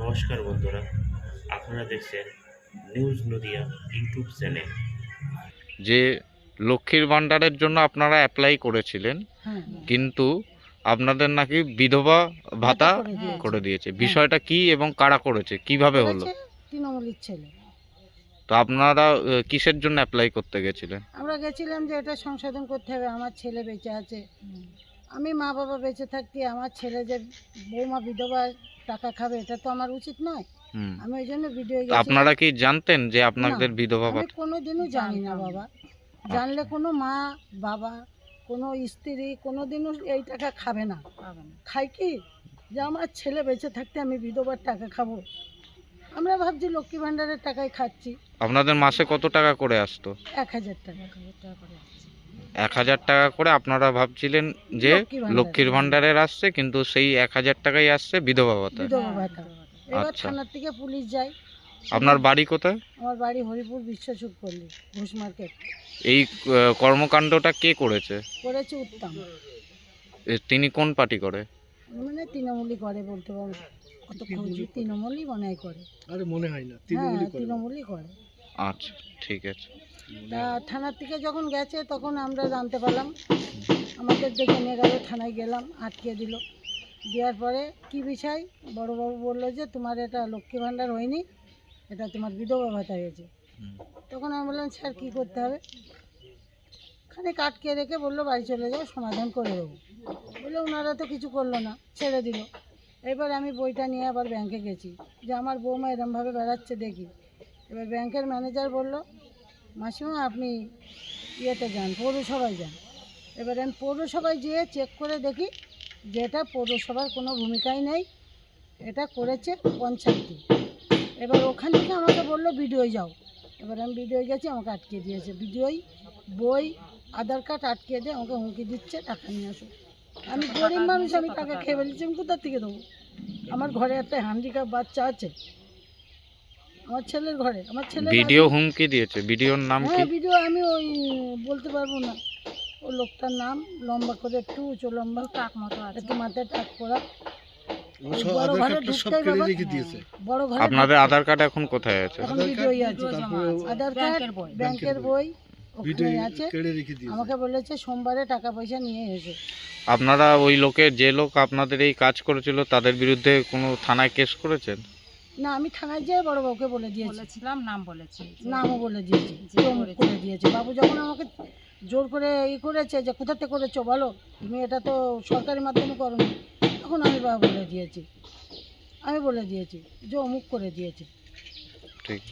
নমস্কার বন্ধুরা আপনারা দেখছেন নিউজ নদিয়া ইউটিউব চ্যানেল। যে লক্ষ্মীর ভাণ্ডারের জন্য আপনারা অ্যাপ্লাই করেছিলেন হ্যাঁ। কিন্তু আপনাদের নাকি বিধবা ভাতা করে দিয়েছে। বিষয়টা কি এবং কারা করেছে? কীভাবে হলো? তৃণমূলের ছেলে। তো আপনারা কিসের জন্য অ্যাপ্লাই করতে গেছিলেন? আমরা গেছিলাম যে এটা সংশোধন করতে হবে আমার ছেলে বেঁচে আছে। আমি মা বাবা বেঁচে থাকতে আমার ছেলে যে বৌমা বিধবা টাকা খাবে এটা তো আমার উচিত নয়। আমি ওই জন্য ভিডিও আপনারা কি জানতেন যে আপনাদের বিধবা আমি ভাতা কোনোদিনও জানি না বাবা। জানলে কোনো মা বাবা কোনো স্ত্রী কোনোদিনও এই টাকা খাবে না। খাই কি? যে আমার ছেলে বেঁচে থাকতে আমি বিধবার টাকা খাব। আমরা ভাবছি লক্ষ্মী ভাণ্ডারের টাকায় খাচ্ছি। আপনাদের মাসে কত টাকা করে আসতো? এক হাজার টাকা এক হাজার টাকা করে আপনারা ভাবছিলেন যে। লক্ষ্মীর ভাণ্ডারের আসছে কিন্তু সেই এক হাজার টাকাই আসছে বিধবা ভাতা। বিধবা ভাতা। আচ্ছা। থানার থেকে পুলিশ যায়। আপনার বাড়ি কোথায়? আমার বাড়ি হরিপুর বিশ্বসুখ পল্লী ঘুষ মার্কেট। এই কর্মকাণ্ডটা কে করেছে? করেছে উত্তম। তিনি কোন পার্টি করে? মানে তৃণমূলই করে বলতে পারব কত খুঁজি তৃণমূলই মনে হয় করে। আরে মনে হয় না হ্যাঁ তৃণমূলই করে। তৃণমূলই করে। আচ্ছা ঠিক আছে। তা থানার থেকে যখন গেছে, তখন আমরা জানতে পারলাম। আমাদের দেখে নিয়ে গেল, থানায় গেলাম, আটকে দিল। দেওয়ার পরে কি বিষয়? বড়বাবু বলল যে, তোমার এটা লক্ষ্মী ভাণ্ডার হয়নি, এটা তোমার বিধবা ভাতা হয়েছে। তখন আমি বললাম, স্যার, কী করতে হবে? খানিক আটকে রেখে বলল, বাড়ি চলে যাও, সমাধান করে দেবো। বলে ওনারা তো কিছু করল না, ছেড়ে দিল। এবার আমি বইটা নিয়ে আবার ব্যাংকে গেছি। যে আমার বৌমা এরমভাবে বেড়াচ্ছে দেখি। এবার ব্যাংকের ম্যানেজার বলল, মাসিমা, আপনি ইয়েতে যান, পৌরসভায় যান। এবার আমি পৌরসভায় যেয়ে চেক করে দেখি যে এটা পৌরসভার কোনো ভূমিকাই নেই, এটা করেছে পঞ্চায়েতে। এবার ওখান থেকে আমাকে বলল, বিডিওয় যাও। এবার আমি বিডিওয় গেছি, আমাকে আটকে দিয়েছে। বিডিওই বই, আধার কার্ড আটকে দিয়ে আমাকে হুমকি দিচ্ছে, টাকা নিয়ে আসো। আমি গরিব মানুষ, আমি টাকা খেয়ে ফেলেছি, আমি কোথার থেকে দেবো? আমার ঘরে একটা হ্যান্ডিক্যাপ বাচ্চা আছে আমার ছেলের ঘরে আমার ছেলে ভিডিও হুমকি দিয়েছে ভিডিওর নাম কি? হ্যাঁ ভিডিও আমি ওই বলতে পারব না। ও লোকটার নাম লম্বা করে একটু উঁচু লম্বা টাক মতো একটু মাথায় টাক করা। ঘরে আপনাদের আধার কার্ড এখন কোথায় আছে? আধার কার্ড, আছে। ব্যাংকের বই। আছে। কেড়ে রেখে দিয়েছে। আমাকে বলেছে সোমবারে টাকা পয়সা নিয়ে এসো। আপনারা ওই লোকের যে লোক আপনাদের এই কাজ করেছিল তাদের বিরুদ্ধে কোনো থানায় কেস করেছেন? না আমি থানায় যেয়ে বড় বউকে বলে দিয়েছি। বলেছিলাম নাম বলেছি। নামও বলে দিয়েছি যে যে অমুক করে দিয়েছে। বাবু যখন আমাকে জোর করে ই করেছে যে কোথাতে করেছ বলো? তুমি এটা তো সরকারি মাধ্যমে করো তখন আমি বাবা বলে দিয়েছি। আমি বলে দিয়েছি যে অমুক করে দিয়েছে। ঠিক।